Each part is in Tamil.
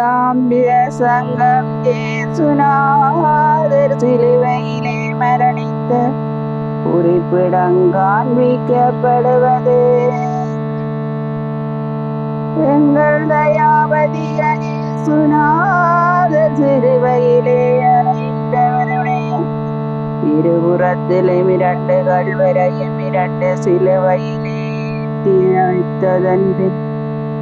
தாம்பிய சங்கம் ஏசுநாதர் சிலுவையிலே மரணித்த குறிப்பிடங்காண்பிக்கப்படுவது எங்கள் தயாபதி சுனாதர் சிலுவையிலே அறைந்தவருடைய இருபுறத்திலும் இரண்டு கல்வரையும் இரண்டு சிலுவையிலே வைத்ததன்று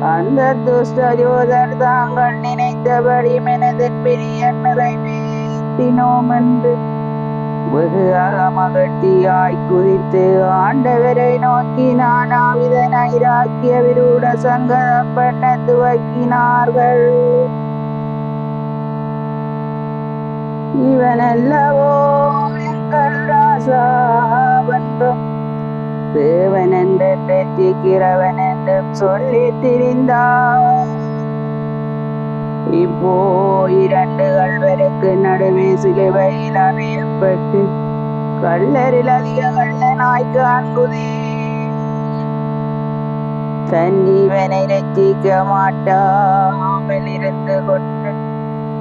அந்த துஷ்டயோதர் தாங்கள் நினைத்தபடி மனதின் பிரிய நிறைவேற்றினோம் என்று. வெகு அகமகட்டியாய் குதித்து ஆண்டவரை நோக்கி நான் நானாவித நைராக்கிய விரூட சங்கதம் பண்ண துவக்கினார்கள் இவனல்லவோ எங்கள் ராசா ராசாவென்றும் தேவன் என்று பெற்றிக்கிறவன் என்றும் சொல்லி திரிந்தான் இப்போ இரண்டு கல்வருக்கு நடுவே சிலுவையில் அறியப்பட்டு கல்லரில் அதிக கள்ளனாய் காண்புதே தன் ஜீவனை ரட்சிக்க மாட்டாமல் இருந்து கொண்டு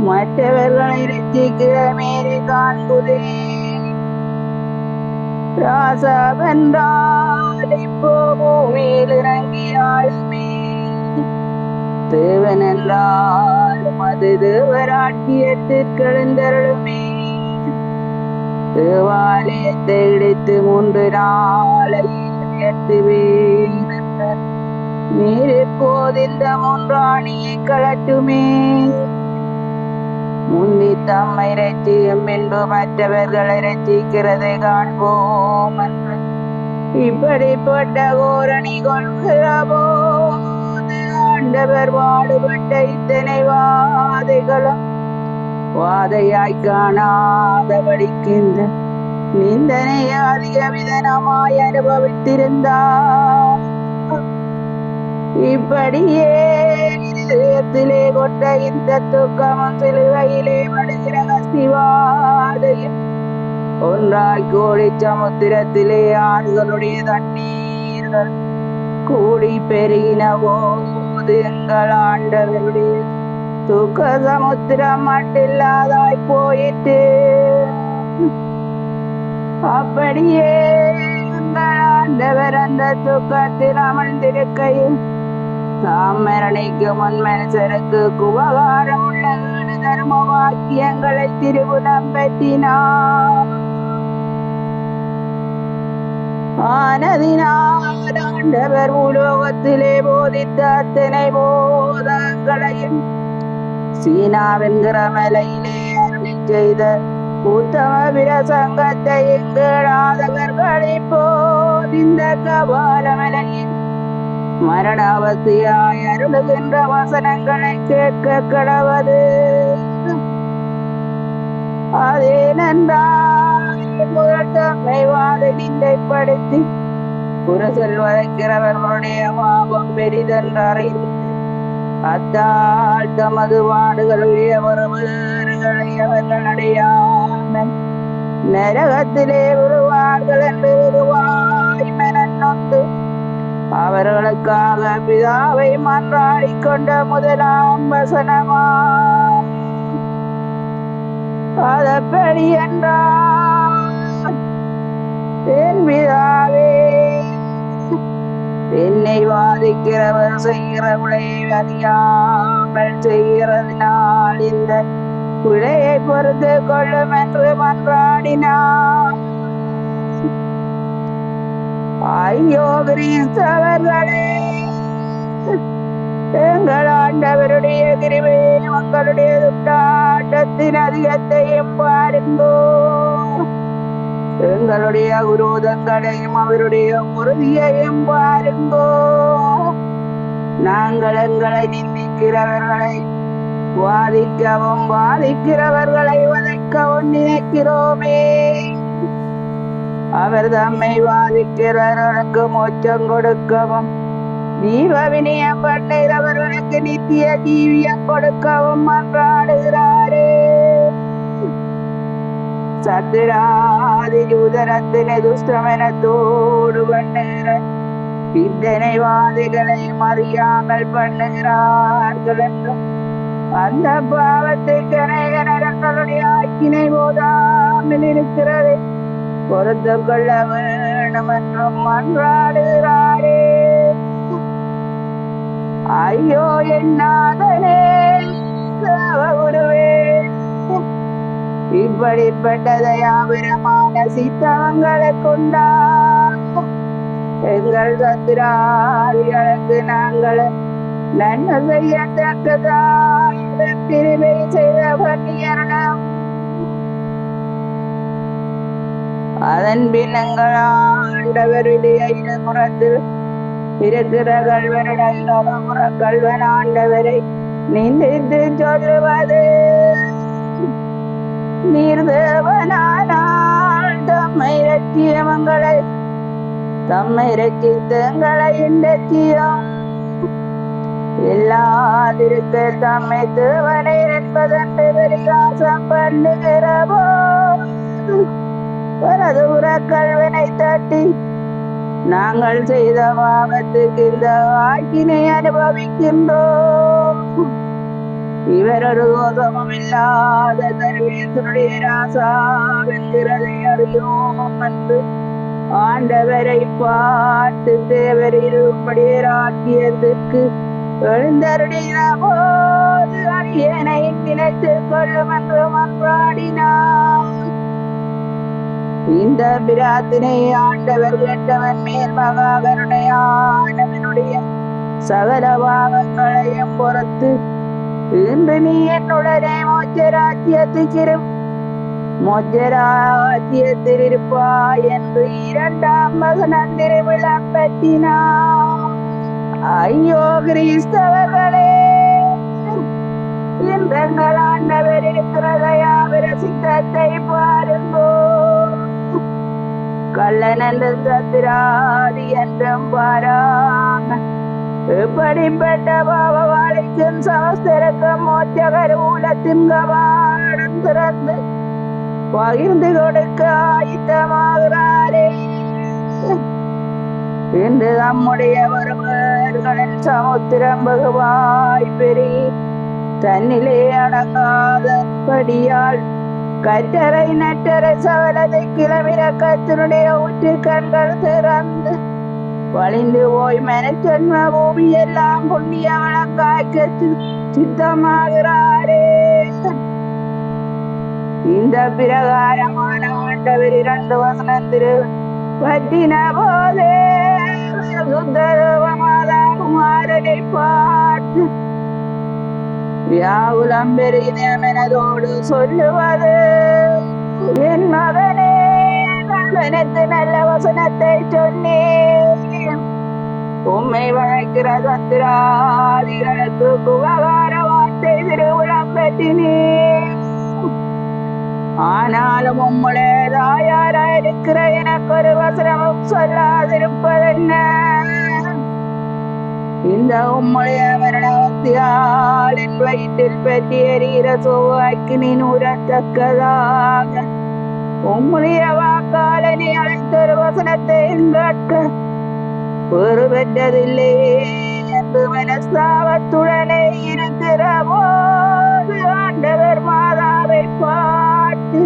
மற்றவர்களை ரட்சிக்கிற மேலே காண்புதே. ராசாவென்றால் இப்போ பூமியில் இறங்கி தேவன் என்றாலும் அது தேவராட்சியத்திற்கு எழுந்தருளுமே தேவாலயத்தை இடித்து மூன்று நாளை உயர்த்துவேன் நீர் இப்போது இந்த மூன்றாணியை கலட்டுமே உன்னி தம்மை ரட்சியும் பின்பு மற்றவர்களை ரட்சிக்கிறதை காண்போம். இப்படிப்பட்ட கோரணி கொள்கிற போது ஆண்டவர் வாடுபட்ட இத்தனை வாதைகளும் வாதையாய் காணாதபடிக்கின்ற இந்த நிந்தனைய அதிக விதனமாய் அனுபவித்திருந்தார். இப்படியே கொண்ட இந்த துக்கமும் சிலுவையிலே படுகிற சிவாதையும் ஒன்றாய் கோழி சமுத்திரத்திலே ஆறுகளுடைய தண்ணீர்கள் கூடி பெருகினவோ எங்கள் ஆண்டவருடைய துக்க சமுத்திரம் மட்டில்லாதாய் போயிட்டு அப்படியே எங்கள் ஆண்டவர் அந்த துக்கத்தில் அமர்ந்திருக்கையில் தாம் மரணிக்கு முன் மனுஷருக்கு குபகாரம் உள்ள தர்ம வாக்கியங்களை திருவுடம் பற்றினார் ஆனதினாண்டவர் உலோகத்திலே போதித்த அத்தனை போதங்களையும் சீனாவென்கிற மலையிலே அருளி செய்த உத்தம பிரசங்கத்தை கேளாதவர்கள் இப்போது இந்த கபாலமலையில் மரணாவசியாய் அருளுகின்ற வசனங்களை கேட்க கடவது. அதேனென்றால் முதல் தம்மை நிந்தைப்படுத்தி குரசல் வதைக்கிறவர்களுடைய பாவம் பெரிதென்று அறிந்து அத்தால் தமது வாடுகளுடைய வருவர்களை அவர்கள் அடையாமல் நரகத்திலே விழுவார்கள் என்று விழுவாய் மெனொந்து அவர்களுக்காக பிதாவை மன்றாடி கொண்ட முதலாம் வசனமா? அதப்படி என்றால் என் பிதாவே என்னை வாதிக்கிறவர் செய்கிற விளையை அறியாமல் செய்கிறதினால் இந்த பிழையை பொறுத்து கொள்ளும் என்று மன்றாடினார் ஐயோ கிறிஸ்தவர்களே எங்கள் ஆண்டவருடைய கிருபை மக்களுடைய துண்டாட்டத்தின் அதிகத்தையும் பாருங்கோ எங்களுடைய விரோதங்களையும் அவருடைய உறுதியையும் பாருங்கோ நாங்கள் எங்களை நிந்திக்கிறவர்களை வாதிக்கவும் வாதிக்கிறவர்களை வதைக்கவும் நினைக்கிறோமே. அவர் தம்மை வாதிக்கிறவர்களுக்கு மோச்சம் கொடுக்கவும். தீப ஜீவவினியம் பண்ணுகிறவர்களுக்கு நித்திய ஜீவியம் கொடுக்கவும் மன்றாடுகிறாரே. சத்துராதி யூதரத்தினை துஷ்டமெனத்தோடு பண்ணுகிற இத்தனை அறியாமல் பண்ணுகிறார்கள் என்றும் அந்த பாவத்தை கனகனரங்களுடைய ஆக்கினை போதாமல் இருக்கிறது. பொறுத்து கொள்ள வேணும் என்றும் மன்றாடுகிறாரே. ஐயோ என்னாதனே குருவே. இப்படிப்பட்ட தயாபரமான சித்தவங்களை கொண்டா? எங்கள் சத்திராதிகளுக்கு நாங்கள் நன்மை செய்யத்தக்கதாக கிருபை செய்தவர் பண்ணியரணம் அதன் பின் எங்கள் ஆண்டவருடைய புறத்தில் இருக்கிற கல்வனுடைய புற கல்வன் ஆண்டவரை நிந்தித்து சொல்லுவது. நீர் தம்மை லட்சியமங்களை தம்மை ரட்சித்தங்களை லட்சியம் இல்லாதிருக்க தம்மை தேவனை என்பதன் பண்ணுகிறவோ வலது புற கல்வினை தட்டி நாங்கள் செய்த பாவத்துக்கு இந்த ஆக்கினை அனுபவிக்கின்றோம். இவர் ஒரு கோபமும் இல்லாத தர்மேசனுடைய ராசாவென்கிறதை அறியோம் என்று ஆண்டவரை பார்த்து தேவரிரும்படியே ராக்கியத்துக்கு எழுந்தருளின போது அடியனை நினைத்துக் கொள்ளும் என்று மன்றாடினார். இந்த பிராத்தினை ஆண்டவர் கேட்டவன் மேல் மகாகருணையானவனுடைய சகல பாவங்களையும் பொறுத்து இன்று நீ என்னுடனே மோச்சராஜ்யத்துக்கு மோச்சராஜ்யத்தில் இருப்பாய் என்று இரண்டாம் வசனம் திருவிழம்பற்றினார் ஐயோ கிறிஸ்தவர்களே இன்றங்கள் ஆண்டவர் இருக்கிறதையா விரசித்தத்தை பாருங்கோ. கள்ளன் என்று சத்திராதி என்றும் பாராம. எப்படிப்பட்ட பாவவாளிக்கும் சமஸ்தருக்கும் மோச்சகர் ஊலத்தின் கவாடம் திறந்து பகிர்ந்து கொடுக்க ஆயுத்தமாகிறாரே. இன்று நம்முடைய ஒருவர்களின் சமுத்திரம் வெகுவாய் பெரிய தன்னிலே அடங்காதபடியால் கற்றரை நற்றரை சவலதை கிளம்பிட கத்தனுடைய ஊற்று கண்கள் திறந்து வழிந்து போய் மனச்சன்ம பூமி எல்லாம் புண்ணிய வழக்காய்க்க சித்தமாகிறாரே. இந்த பிரகாரமான ஆண்டவர் இரண்டு வசனம் திரு பற்றின போதே சுந்தரமாதா குமாரனை பா வியாகுலம் பெருகினதோடு சொல்லுவது என் மகனே கல்வனுக்கு நல்ல வசனத்தை சொன்னேன் உம்மை வழக்கிற சத்திராதிகளுக்கு புககார வார்த்தை திருவிழம் பெற்றினேன் ஆனாலும் உம்முடைய தாயாரா இருக்கிற எனக்கு ஒரு வசனமும் சொல்லாதிருப்பதென்ன இந்த உம்முடைய மரணத்தியால் தியாளின் வயிற்றில் பற்றி எறிகிற சோவாக்கினி நூறத்தக்கதாக. உம்முடைய வாக்காளனை அழைத்தொரு வசனத்தை கேட்க ஒரு பெற்றதில்லை என்று மனஸ்தாபத்துடனே இருக்கிற போது ஆண்டவர் மாதாவை பார்த்து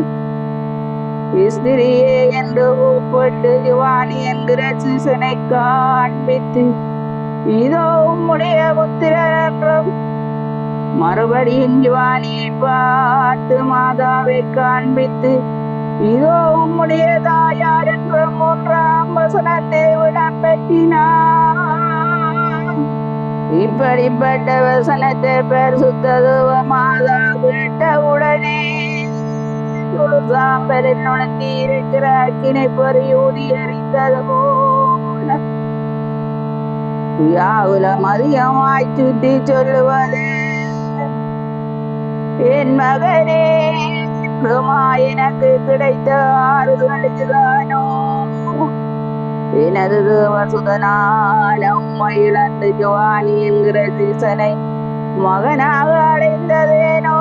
விஸ்திரியே என்று கூப்பிட்டு யுவானி என்கிற சிசனை காண்பித்து இதோ உம்முடைய புத்திரர் என்றும் மறுபடியும் ஜுவானியை பார்த்து மாதாவை காண்பித்து இதோ உம்முடைய தாயார் என்ற மூன்றாம் வசனத்தை விடம் பெற்றினார். இப்படிப்பட்ட வசனத்தை பரிசுத்ததுவ மாதா விட்ட உடனே சாம்பலின் சாம்பலில் இருக்கிற அக்கினை பொறி ஊதி போல யாவுலம் அதிகமாய் சுட்டி சொல்லுவது. என் மகனே என்றுமா எனக்கு கிடைத்த ஆறுதலுக்குதானோ எனது வசுதனான உம்மை இழந்து ஜோவானி என்கிற சீசனை மகனாக அடைந்ததேனோ?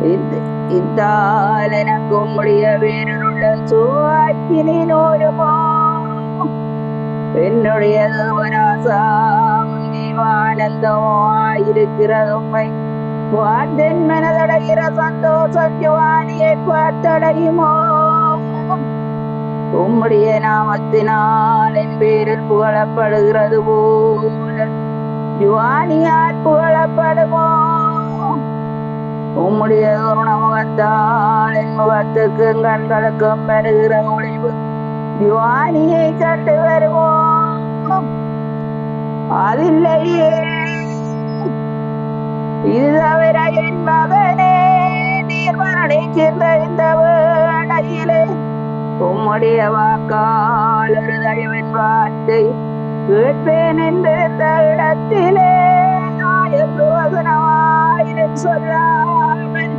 இது இத்தால் எனக்கு உம்முடைய வேறுள்ள சுவாக்கினோருமோ என்னுடைய என்னுடையது உன்னை நினைவு ஆனந்தமோ ஆயிருக்கிறது உண்மை வாழ்ந்தென் மனதடைகிற சந்தோஷம் யுவானியை பார்த்தடையுமோ? உம்முடைய நாமத்தினால் என் பேரில் புகழப்படுகிறது போல. ஜுவானியால் புகழப்படுமோ? உம்முடைய குருணமுகத்தால் என் முகத்துக்கும் கண்களுக்கும் வருகிற ஒளிவு கண்டு வருவோம் அதில்லையே. இது தவிர என் மகனே நீர் சேர்ந்த இந்த வேளையிலே உம்முடைய வாக்கால் ஒரு தயவின் வார்த்தை கேட்பேன் என்றிருந்த இடத்திலே. நாயன்று வசனமாயிரம் சொல்லாமல்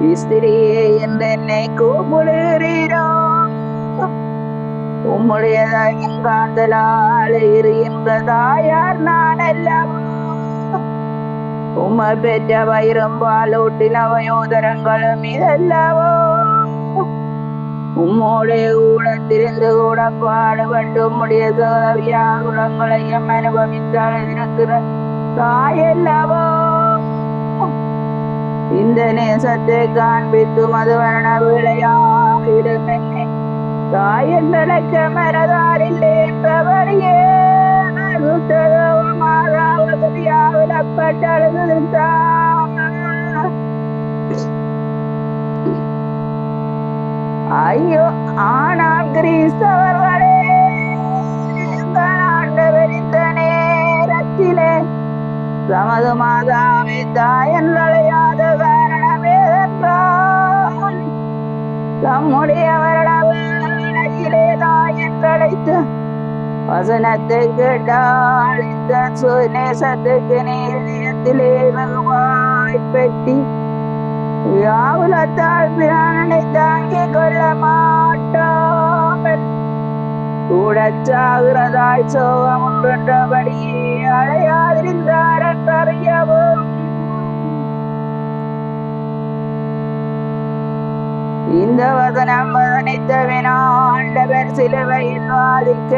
இஸ்திரியே என்று என்னை கூப்பிடுகிறீரோ? உம்முடைய காந்தலால் எரிகின்ற நான் எல்லாம் உம்மை பெற்ற வயிறும் பாலூட்டின வயோதரங்களும் இதல்லவோ. உம்மோடைய திரிந்து கூட பாடுபட்டு உம்முடைய வியாகுலங்களையும் அனுபவித்தால் இருக்கிற தாயல்லவோ இந்த நேசத்தை காண்பித்து மதுவரண விளையாடும் என்னை. தாயந்தழைக்க மரதாரில்லை என்றபடியே ஐயோ ஆனால் கிரீஸ்தவர்களே எங்கள் நேரத்திலே தமது மாதாவை தாயன் அழையாத காரணமே என்றால் தம்முடைய வருட அழைத்து வசனத்தை கேட்டால் இந்த சுநேசத்துக்கு நேரத்திலே வெகுவாய் பெட்டி. யாவுலத்தால் பிராணனை தாங்கிக் கொள்ள மாட்டாமல் கூட சாகிறதாய் சோகம் ஒன்றபடியே அழையாதிருந்தார் என்றறியவும் இந்த வதனம் வதனித்தவின் ஆண்டவர் சிலுவையில் வாதிக்க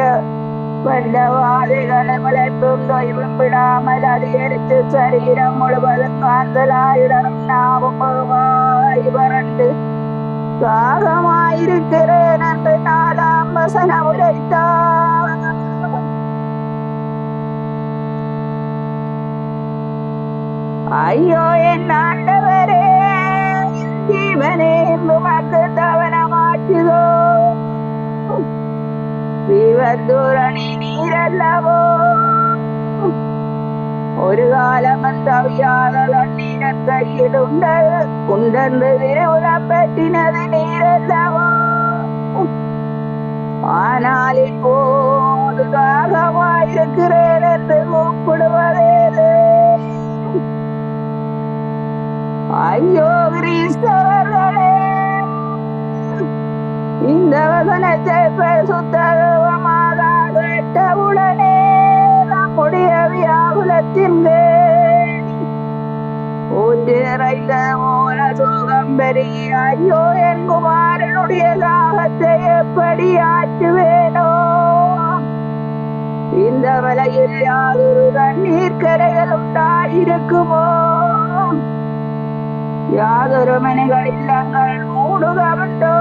வல்லவாதிகளை முளைப்பும் தொய்வும் விடாமல் அதிகரித்து சரீரம் முழுவதும் காந்தலாயிடம் நாவும் வாய் வறண்டு. தாகமாயிருக்கிறேன் என்று நாலாம் வசனம் உரைத்தார். ஐயோ என் ஆண்டவரே ஜீவனே உமக்கு தவனமாற்றுதோ ദൈവത്തൂരണി നീരല്ലവോ ഒരു കാലം തവിയാതെ തണ്ണീരൻ കയ്യിലുണ്ട് ഉണ്ടെന്ന് തിരുവുളം പറ്റിനത് നീരല്ലവോ ஆனால் இப்போது ஐயோ கிறிஸ்தவர்களே இந்த வசனத்தை பரிசுத்தமாக கேட்டவுடனே நம்முடைய வியாகுலத்தின் ஊற்றிறைந்த மூல. சோகம் பெரிய ஐயோ என் குமாரனுடைய தாகத்தை எப்படி ஆற்றுவேனோ? இந்த வலையில் யாதொரு தண்ணீர் கரைகள் உண்டாயிருக்குமோ? யாதொரு மனைகள் இல்லங்கள் மூடுகவுண்டோ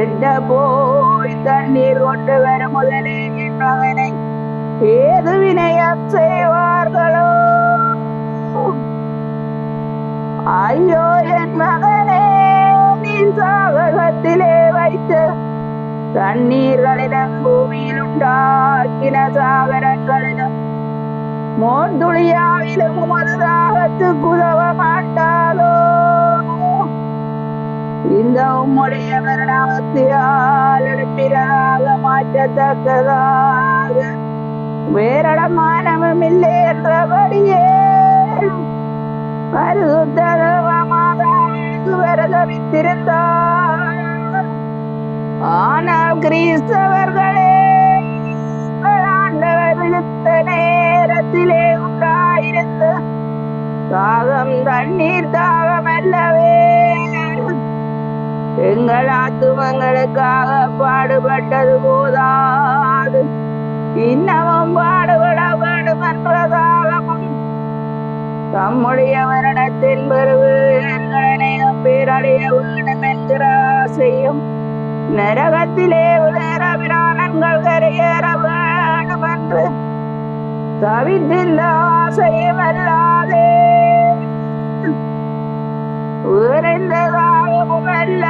எட்ட போய் தண்ணீர் கொண்டு வர முதலே என் மகனை ஏது வினயம் செய்வார்களோ ஐயோ என் மகனே நீ சாகரத்திலே வைத்து தண்ணீர்களிடம் பூமியில் உண்டாக்கின சாகரங்களிடம் மோந்துளியாவிலும் உமது தாகத்துக்கு உதவ மாட்டாலோ இந்த உம்முடைய மரணாமத்தியால் எடுப்பிறதாக மாற்றத்தக்கதாக. வேறடமானமும் இல்லை என்றபடியே. பரிசுத்தமாதாவுக்கு ஆனால் கிறிஸ்தவர்களே விழுத்த நேரத்திலே உண்டாயிருந்த தாகம் தண்ணீர் தாகம் அல்லவே. எங்கள் ஆத்துமங்களுக்காக பாடுபட்டது போதாது. இன்னமும் பாடுபட வேண்டும் என்றதாகவும் தம்முடைய வருடத்தின் பெருவு எங்களையும் பேரடைய வேண்டும் என்கிற ஆசையும் நரகத்திலே விளையாட பிராணங்கள் தவித்தில்ல ஆசையும் அல்லாதே வேறெந்ததாகவும் அல்ல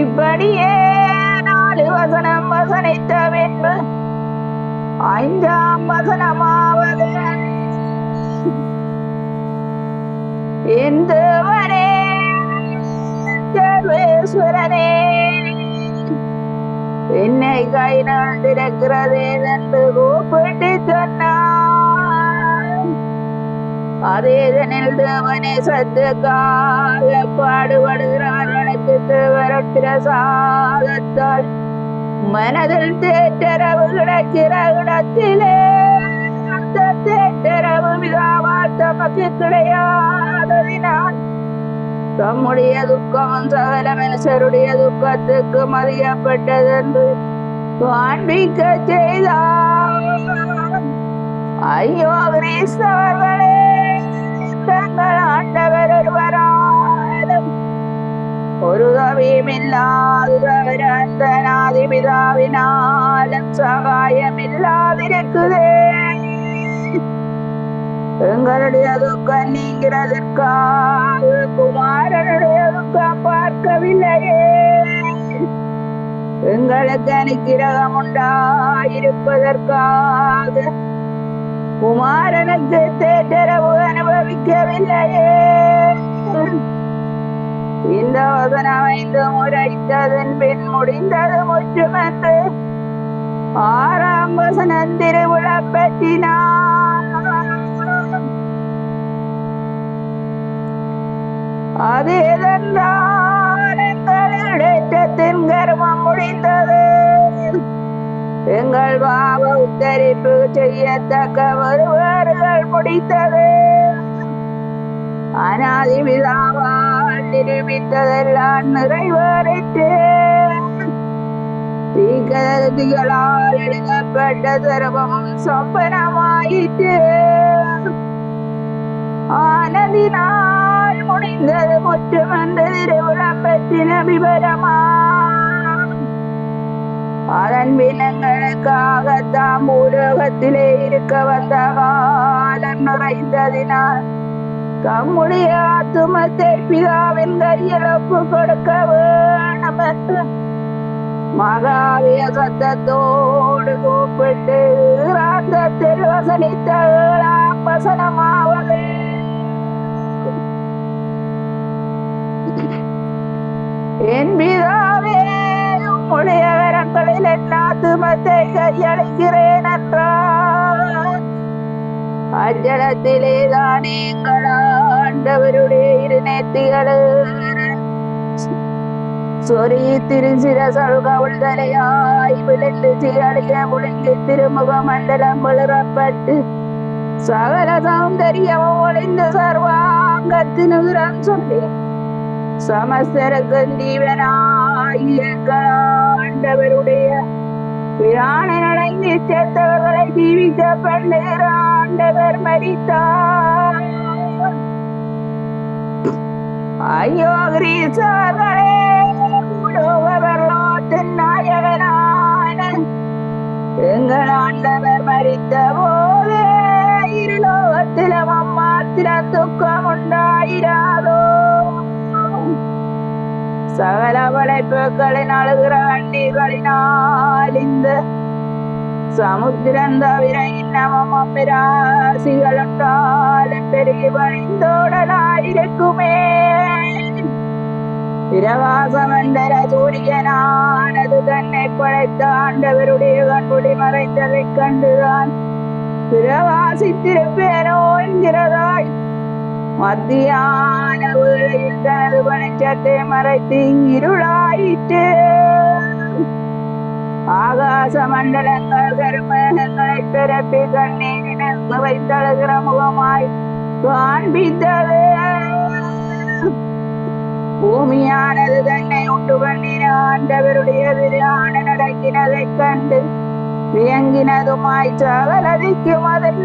இப்படியே நாலு வசனம் வசனித்த பின்பு ஐந்தாம் வசனமாவது. என் சர்வேஸ்வரனே என்னை கை நாழ்ந்திருக்கிறதே என்று கூப்பிட்டு சொன்னான். அதேதனில் தேவனே சத்துக்காக பாடுபடுகிறவர்களுக்கு தேவரத்திர சாதத்தால் மனதில் தேற்றரவு கிடைக்கிற இடத்திலே அந்த தேற்றரவு விதாவால் தமக்கு கிடையாததினால் தம்முடைய துக்கம் சகல மனுஷருடைய துக்கத்துக்கு மதியப்பட்டதென்று காண்பிக்க செய்தார். ஐயோ கிறிஸ்தவர்களே தங்கள் ஆண்டவர் ஒருவராலும் ஒரு தவியும் இல்லாதவர் அந்த நாதிபிதாவினாலும் சகாயம் இல்லாதிருக்குதே எங்களுடைய துக்கம் நீங்கிறதற்காக குமாரனுடைய துக்கம் பார்க்கவில்லையே. எங்களுக்கு அனுக்கிரகம் உண்டாயிருப்பதற்காக குமாரனுக்கு தேற்றரவு அனுபவிக்கவில்லையே. இந்த வசனம் ஐந்து முறைத்ததன் பின் முடிந்தது முற்றுமென்று ஆறாம் வசனம் திருவிழா பற்றினார் அது எதென்றால் எங்கள் எங்களிடத்தின் கர்மம் முடிந்தது. எங்கள் பாவ உத்தரிப்பு செய்யத்தக்க வருவார்கள் முடித்தது அனாதி விழாவால் நிரூபித்ததெல்லாம் நிறைவேறிற்று. தீகதிகளால் எழுதப்பட்ட சர்வம் சொப்பனமாயிற்று ஆனதினால் முடிந்தது முற்றுமென்று திருவிழம் விவரமா அதன் பின்னங்களுக்காக தாம் உலகத்திலே இருக்க வந்த காலம் நிறைந்ததினால் தம்முடைய ஆத்துமத்தை பிதாவின் கையில் ஒப்பு கொடுக்க வேணும் என்று மகாவிய சத்தத்தோடு கூப்பிட்டு ராந்தத்தில் வசனித்த ஏழாம் வசனமாவது என் பிதாவே உம்முடைய கரங்களில் என் ஆத்துமத்தை கையளிக்கிறேன் என்றார். அஞ்சலத்திலே தான் எங்கள் ஆண்டவருடைய இருநேத்திகளு. சொறி திருசிரசல் கவுள்தலையாய் விழுந்து சீரழிய முழுங்கி திருமுக மண்டலம் விளறப்பட்டு சகல சௌந்தரியமும் ஒளிந்து சர்வாங்கத்தினுரம் சொல்லி சமஸ்தரக்கும் தீவனாய் எங்கள் ஆண்டவருடைய பிராணனடைந்து செத்தவர்களை ஜீவிக்க பண்ணுகிற ஆண்டவர் மறித்தார் ஐயோ கிரீசர்களே உலோகவர்லோத்தின் நாயகனான எங்கள் ஆண்டவர் மறித்த போது இருலோகத்திலும் அம்மாத்திர துக்கம் உண்டாயிராதோ சகல படைப்புகளின் அழுகிற கண்ணீர்களினால் இந்த சமுத்திரம் தவிர இன்னமும் அப்பிராசிகள் உண்டாலும் பெருகி வழிந்தோடலாயிருக்குமே. பிரகாச மண்டல சூரியனானது தன்னை படைத்த ஆண்டவருடைய கண்புடி மறைந்ததைக் கண்டுதான் பிரவாசித்திருப்பேனோ என்கிறதாய். மத்தியான் வேளையில் தனது பணிச்சத்தை மறைத்து இருளாயிற்று ஆகாச மண்டலங்கள் கருமேகங்களை பிறப்பி கண்ணீரினு வைத்தழுகிற முகமாய் காண்பித்தது. பூமியானது தன்னை உண்டு பண்ணின ஆண்டவருடைய விரியான நடக்கினதைக் கண்டு வியங்கினதுமாய் சகலதிக்கும் அதிர்ந்து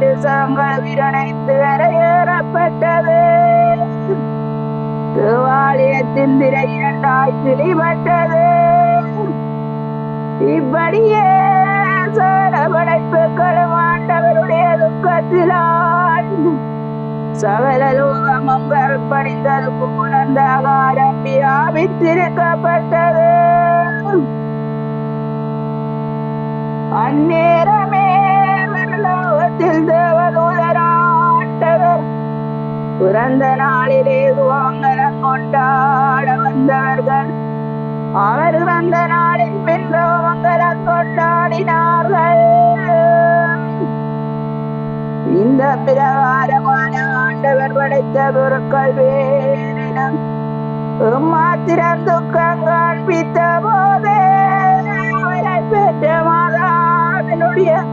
திரவண்டு சங்கள் விரணைத்து கரையேறப்பட்டது தேவாலயத்தின் திரை இரண்டாய் கிளிபட்டது இப்படியே சகல படைப்புகளும் ஆண்டவருடைய துக்கத்திலான் சகல லோகமும் கருப்படிந்தது போல அந்த அகாரம் வியாபித்திருக்கப்பட்டது அந்நேரமே லோகத்தில் பிறந்த நாளிலே துவங்கலம் கொண்டாட வந்தவர்கள் அவர் வந்த நாளில் பின் மங்களம் கொண்டாடினார்கள். இந்த பிரகாரமான ஆண்டவர் படைத்த பொருட்கள் வேறினம் மாத்திரம் துக்கம் காண்பித்த போதே அவரை பெற்ற மாதாவினுடைய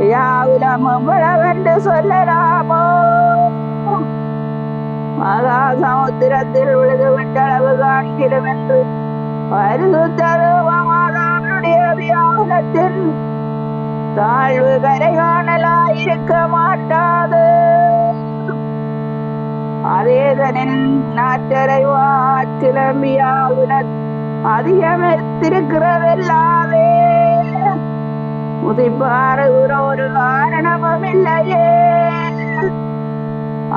யாவிலம் எவ்வளவென்று சொல்லலாமோ? மகா சமுத்திரத்தில் விழுது விட்டளவு காண்கிறோம் என்று பரிசுத்தருவமாதாவினுடைய வியாகுலத்தில் தாழ்வு கரை காணலாயிருக்க மாட்டாது. அதேதனின் நாட்டரை வாச்சிலம்பியாகுல அதிகமிருத்திருக்கிறதல்லாதே முதிப்பாறுகிற ஒரு காரணமும் இல்லையே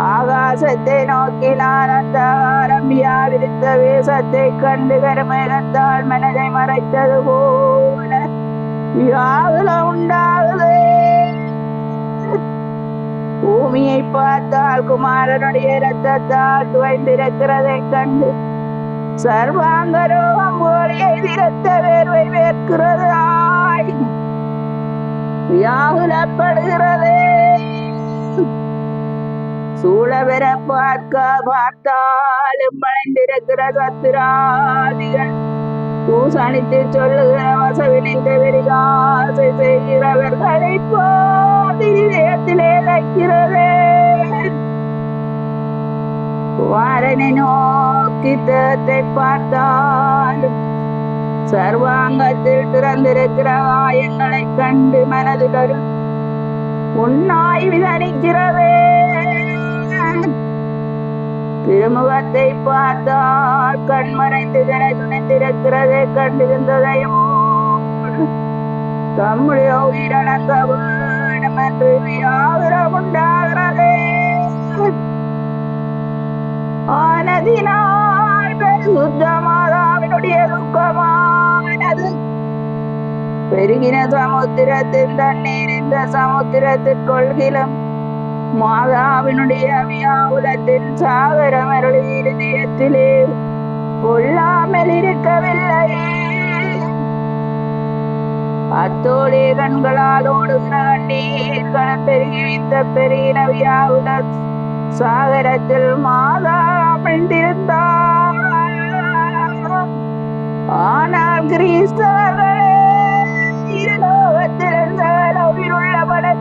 ஆகாசத்தை நோக்கி நான் அந்த ஆரம்பியா விரித்த வேசத்தை கண்டு கருமேகத்தால் மனதை மறைத்தது போல. வியாகுல உண்டாகுது. பூமியை பார்த்தால் குமாரனுடைய இரத்தத்தால் துவைந்திருக்கிறதை கண்டு சர்வாங்க ரோகம் போலியை திறத்த வேர்வை வேர்க்கிறது ஆய் வியாகுலப்படுகிறதே. சூழவர பார்க்க பார்த்தாலும் மலைந்திருக்கிற கத்திராதிகள். பூசணித்து சொல்லுகிற வசவினிந்த விரிகாசை செய்கிறவர்களை போதிலே வைக்கிறது. வாரனை நோக்கி தேத்தை பார்த்தாலும் சர்வாங்கத்தில் திறந்திருக்கிற எங்களை கண்டு மனதில் ஒரு உன்னாய் விதனிக்கிறவே. திருமுகத்தை பார்த்தால் கண்மறைந்து மறைந்து துணைந்திருக்கிறதை கண்டிருந்ததையும் தம்முடைய உயிரடங்க வேண்டும் என்று வியாகுரம் உண்டாகிறதே. ஆனதினால் பரிசுத்த மாதாவினுடைய துக்கமானது பெருகின சமுத்திரத்தின் தண்ணீர் இந்த சமுத்திரத்திற்கொள்கிலும் மாதாவினுடைய வியாகுலத்தின் சாகரம் அருளி இருதயத்திலே கொள்ளாமல் இருக்கவில்லை. அத்தோடே கண்களால் ஓடுகிற கண்ணீர்களும் பெருகி இந்த பெருகின வியாகுல சாகரத்தில் மாதா அமிழ்ந்திருந்தார் ஆனால் கிறிஸ்தவர்களே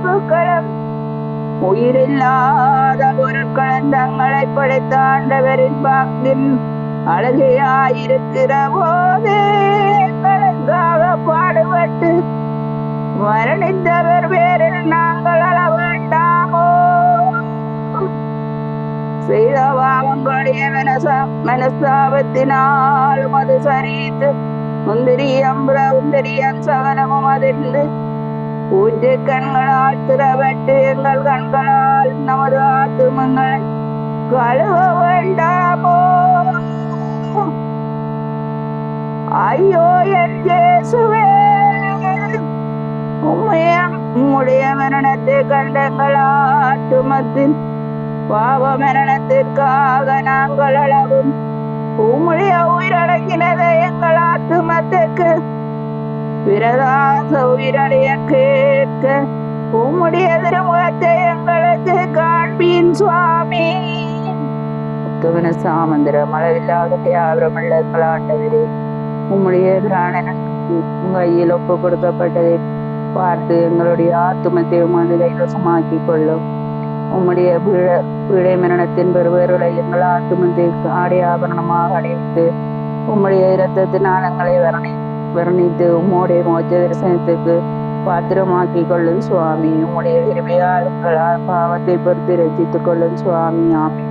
படைப்புகளும் உயிரில்லாத பொருட்களும் தங்களை படைத்த ஆண்டவரின் வாக்கின் அழகையாயிருக்கிற போது எங்களுக்காக பாடுபட்டு மரணித்தவர் பேரில் நாங்கள் அள வேண்டாமோ? செய்த பாவங்களுடைய மனச அது சரித்து முந்திரியம் முந்திரியம் சகலமும் அதிர்ந்து ஊற்று கண்களால் திறவட்டு எங்கள் கண்களால் நமது ஆத்துமங்களை கழுவ வேண்டாமோ? ஐயோ என் இயேசுவே உம்மைய உம்முடைய மரணத்தை கண்டங்கள் ஆத்துமத்தின் பாவ மரணத்திற்காக நாங்கள் அளவும் உம்முடைய உயிரடங்கினதை எங்கள் ஆத்துமத்துக்கு பிரதாச உயிரடைய கேட்க உம்முடைய திருமுகத்தை எங்களுக்கு காண்பின் சுவாமி. முத்துவன சாமந்திரம் அளவில்லாத தியாகமுள்ள எங்கள் ஆண்டவரே உம்முடைய பிராணன் கையில் ஒப்பு கொடுக்கப்பட்டதை பார்த்து எங்களுடைய ஆத்துமத்தை உமது கைவசமாக்கி கொள்ளும் உம்முடைய பிழை மரணத்தின் பெருவேருளை எங்கள் ஆத்துமத்தை ஆடை ஆபரணமாக அணிவித்து உம்முடைய இரத்தத்தினால் எங்களை வரணை வர்ணித்து உம்முடைய மோட்ச தரிசனத்துக்கு பாத்திரமாக்கி கொள்ளும் சுவாமி. உம்முடைய கிருபையால் பாவத்தை பொறுத்து ரசித்துக் கொள்ளும் சுவாமி. ஆமி